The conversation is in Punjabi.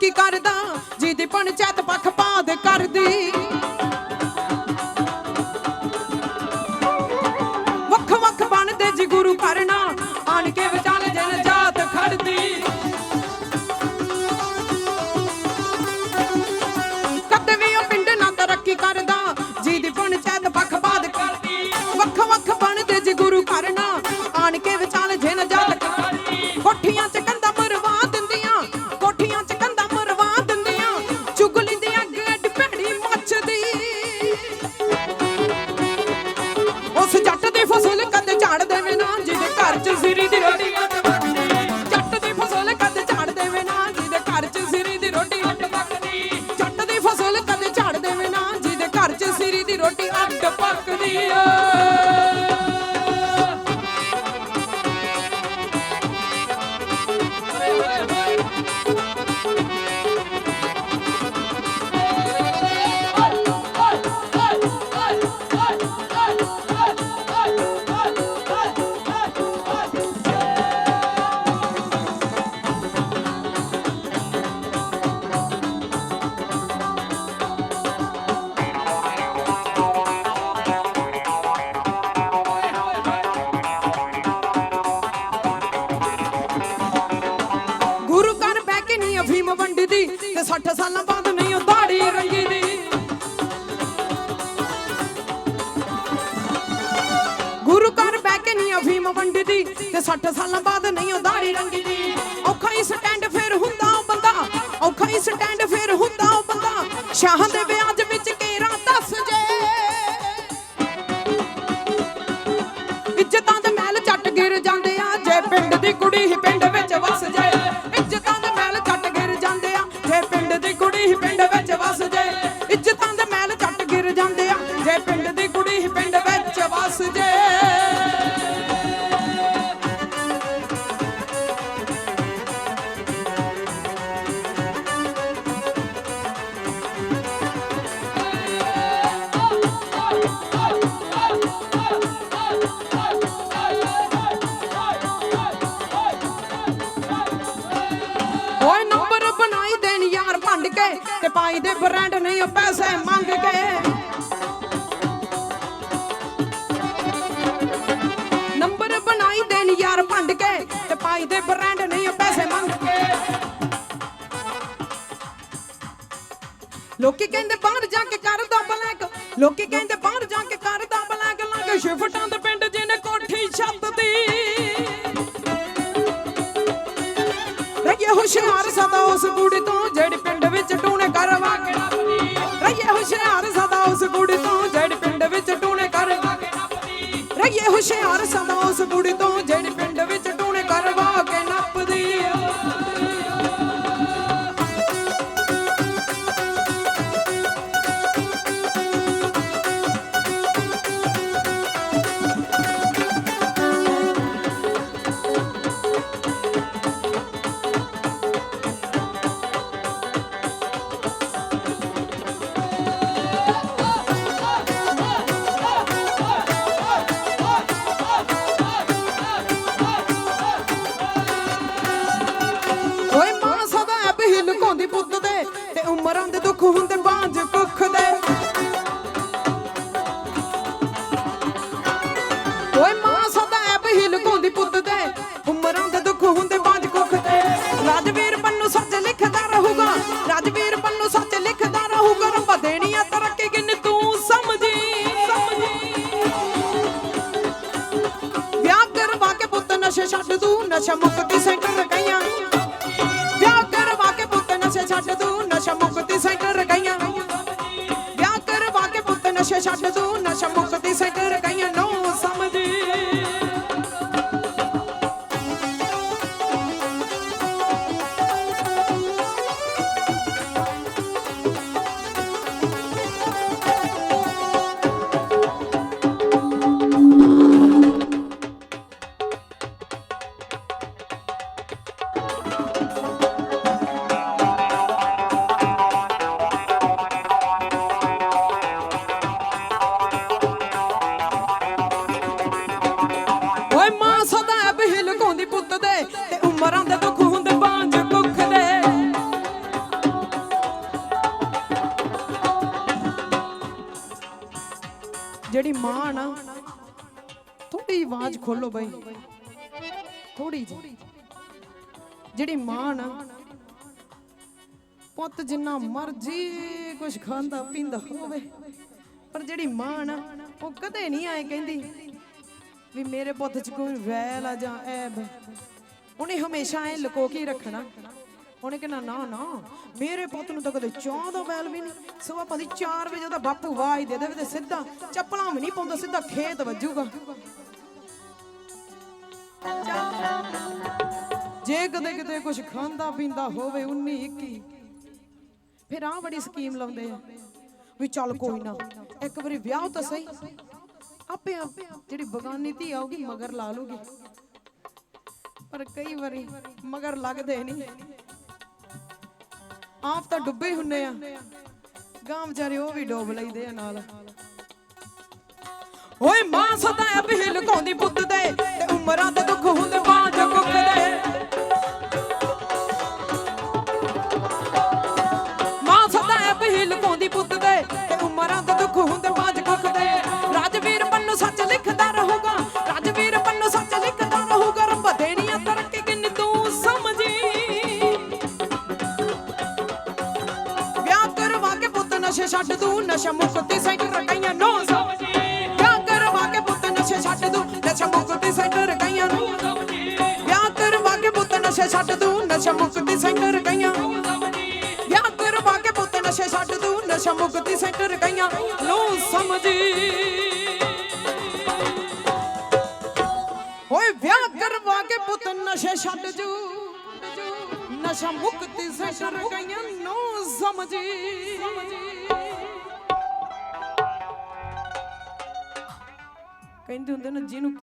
ਤਰੱਕੀ ਕਰਦਾ? ਜਿਹਦੀ ਪੰਚਾਇਤ ਪੱਖਪਾਤ ਕਰਦੀ। ਜਿਹਦੇ ਘਰ 60 ਸਾਲਾਂ ਬਾਅਦ ਨਹੀਂ ਉਹ ਦਾੜੀ ਰੰਗੀ ਦੀ। ਗੁਰੂ ਘਰ ਬਹਿ ਕੇ ਨਹੀਂ ਅਫੀਮ ਵੰਡਦੀ ਤੇ 60 ਸਾਲਾਂ ਬਾਅਦ ਨਹੀਂ ਉਹ ਦਾੜੀ ਰੰਗੀ ਦੀ। ਔਖਾ ਹੀ ਸਟੈਂਡ ਫਿਰ ਹੁੰਦਾ ਉਹ ਬੰਦਾ, ਔਖਾ ਹੀ ਸਟੈਂਡ ਫਿਰ ਹੁੰਦਾ ਉਹ ਬੰਦਾ। ਸ਼ਾਹ ਦੇ ਵਿਆਜ ਵਿੱਚ ਕੇਰਾ ਦੱਸ ਜੇ। ਇੱਜ਼ਤਾਂ ਦੇ ਮਹਿਲ ਚੱਟ ਗਿਰ ਜਾਂਦੇ ਆ, ਜੇ ਪਿੰਡ ਦੀ ਕੁੜੀ ਹੀ ਤੇ ਪਾਈ ਦੇ ਬ੍ਰਾਂਡ ਨਹੀਂ ਉਹ ਪੈਸੇ ਮੰਗ ਕੇ। ਨੰਬਰ ਬਣਾਈ ਦੇਣ ਯਾਰ ਭੰਡ ਕੇ ਤੇ ਪਾਈ ਦੇ ਬ੍ਰਾਂਡ ਨਹੀਂ ਉਹ ਪੈਸੇ ਮੰਗ ਕੇ। ਲੋਕੀ ਕਹਿੰਦੇ ਬਾਹਰ ਜਾ ਕੇ ਕਰਦਾ ਬਲੈਕ, ਲੋਕੀ ਕਹਿੰਦੇ ਬਾਹਰ ਜਾ ਕੇ ਕਰਦਾ ਬਲੈਕ ਲੱਗ ਸ਼ਿਫਟਾਂ ਦੇ ਪਿੰਡ ਜਿਹਨੇ ਕੋਠੀ ਛੱਤ ਦੀ। ਰਈਏ ਹੁਸ਼ਿਆਰ ਸਦਾ ਉਸ ਕੁੜੀ ਤੋਂ ਜਿਹੜੀ ਤੇ ਦੇ ਦੁੱਖ ਹੁੰਦੇ ਬਾਂਝ ਕੁੱਖ ਦੇ ਓਏ ਮਾਂ ਸਦਾ ਐਬ ਹੀ ਲੁਕਾਉਂਦੀ ਪੁੱਤ ਦੇ ਉਮਰਾਂ ਦੇ ਦੁੱਖ ਹੁੰਦੇ ਬਾਂਝ ਕੁੱਖ ਦੇ ਰਾਜਵੀਰ ਪੰਨੂ ਸੱਚ ਲਿਖਦਾ ਰਹੂਗਾ। ਰਾਜਵੀਰ ਪੰਨੂ ਸੱਚ ਲਿਖਦਾ ਰਹੂਗਾ। ਰੱਬਾ ਦੇਣੀ ਆ ਤਰੱਕੀ ਕਿੰਨ ਤੂੰ ਸਮਝੀ। ਸਮਝੀ ਵਿਆਹ ਕਰਵਾ ਕੇ ਪੁੱਤ ਨਸ਼ੇ ਛੱਡ ਤੂੰ ਨਸ਼ਾ ਮੁਕਤੀ ਸੈਂਟਰ ਗਈਆਂ। ਵਿਆਹ ਕਰਵਾ ਕੇ ਪੁੱਤ ਨਸ਼ੇ ਛੱਡ ਤੂੰ ਨਸ਼ਾ ਮੁਕਤੀ ਸੈਂਟਰ ਗਈਆਂ। ਵਿਆਹ ਕਰਵਾ ਕੇ ਪੁੱਤ ਨਸ਼ੇ ਛੱਡ ਤੂੰ ਨਸ਼ਾ ਮੁਕਤੀ ਜਿਹੜੀ ਮਾਂ ਨਾ ਥੋੜੀ ਆਵਾਜ਼ ਖੋਲੋ ਬਈ। ਥੋੜੀ ਜਿਹੀ। ਜਿਹੜੀ ਮਾਂ ਨਾ, ਪੁੱਤ ਜਿੰਨਾ ਮਰਜ਼ੀ ਕੁਝ ਖਾਂਦਾ ਪੀਂਦਾ ਹੋਵੇ, ਪਰ ਜਿਹੜੀ ਮਾਂ ਨਾ, ਉਹ ਕਦੇ ਨਹੀਂ ਆਏ ਕਹਿੰਦੀ ਵੀ ਮੇਰੇ ਪੁੱਤ 'ਚ ਕੋਈ ਵੈਲ ਆ ਜਾਂ ਐਬ। ਉਹਨੇ ਹਮੇਸ਼ਾ ਐ ਲੁਕੋ ਕੇ ਹੀ ਰੱਖਣਾ। ਉਹਨੇ ਕਹਿੰਦਾ ਨਾ ਨਾ, ਮੇਰੇ ਪੁੱਤ ਨੂੰ ਤਾਂ ਕਦੇ ਚਾਹ ਦਾ ਵੈਲ ਵੀ ਨਹੀਂ। ਸਵਾ ਪੰਦੀ 4 ਵਜੇ ਉਹਦਾ ਬਾਪੂ ਆਵਾਜ਼ ਦੇ ਦੇਵੇ ਤੇ ਸਿੱਧਾ ਚੱਪਲਾਂ ਵੀ ਨਹੀਂ ਪਾਉਂਦਾ, ਸਿੱਧਾ ਖੇਤ ਵੱਜੂਗਾ। ਜੇ ਕਦੇ ਕਿਤੇ ਕੁਝ ਖਾਂਦਾ ਪੀਂਦਾ ਹੋਵੇ 19 21 ਫਿਰ ਆ ਬੜੀ ਸਕੀਮ ਲਾਉਂਦੇ ਆ ਵੀ ਚੱਲ ਕੋਈ ਨਾ, ਇੱਕ ਵਾਰੀ ਵਿਆਹ ਤਾਂ ਸਹੀ। ਆਪੇ ਆਪ ਜਿਹੜੀ ਬਗਾਨੀ ਧੀ ਆਊਗੀ ਮਗਰ ਲਾ ਲੂਗੀ। ਪਰ ਕਈ ਵਾਰੀ ਮਗਰ ਲੱਗਦੇ ਨਹੀਂ। ਆਪ ਤਾਂ ਡੁੱਬੇ ਹੁੰਨੇ ਆ। ਗਾਂ ਵਿਚਾਰੇ ਉਹ ਵੀ ਡੋਬ ਲੈਂਦੇ ਆ ਨਾਲ। ਓਏ ਮਾਂ ਸਦਾ ਅਬਹਿ ਲੁਕਾਉਂਦੀ ਪੁੱਤ ਦੇ, ਤੇ ਉਮਰਾਂ ਦੇ ਦੁੱਖ ਹੁੰਦੇ ਮਾਂ ਜੋ ਛੱਡ ਦੂੰ, ਨਸ਼ਾ ਮੁਕਤੀ ਸੈਂਟਰ ਗਈਆਂ ਨੋ। ਸਮਝੀ ਵਿਆਹ ਕਰਵਾ ਕੇ ਪੁੱਤ ਨਸ਼ੇ ਛੱਡ ਦੂੰ, ਨਸ਼ਾ ਮੁਕਤੀ ਸੈਂਟਰ ਗਈਆਂ ਨੂੰ। ਵਿਆਹ ਕਰਵਾ ਕੇ ਪੁੱਤ ਨਸ਼ੇ ਛੱਡ ਦੂੰ, ਨਸ਼ਾ ਮੁਕਤੀ ਸੈਂਟਰ ਗਈਆਂ ਵਿਆਹ ਕਰਵਾ ਕੇ ਪੁੱਤ ਨਸ਼ੇ ਛੱਡ ਦੂੰ, ਨਸ਼ਾ ਮੁਕਤੀ ਸੈਂਟਰ ਗਈਆਂ ਨੋ ਸਮਝੀ। ਓਏ, ਵਿਆਹ ਕਰਵਾ ਕੇ ਪੁੱਤ ਨਸ਼ੇ ਛੱਡ ਜੂ। ਨਸ਼ਾ ਮੁਕਤੀ ਸੈਂਟਰ ਗਈਆਂ ਨੋ, ਸਮਝੀ। ਕਹਿੰਦੇ ਹੁੰਦੇ ਨਾ ਜਿਹਨੂੰ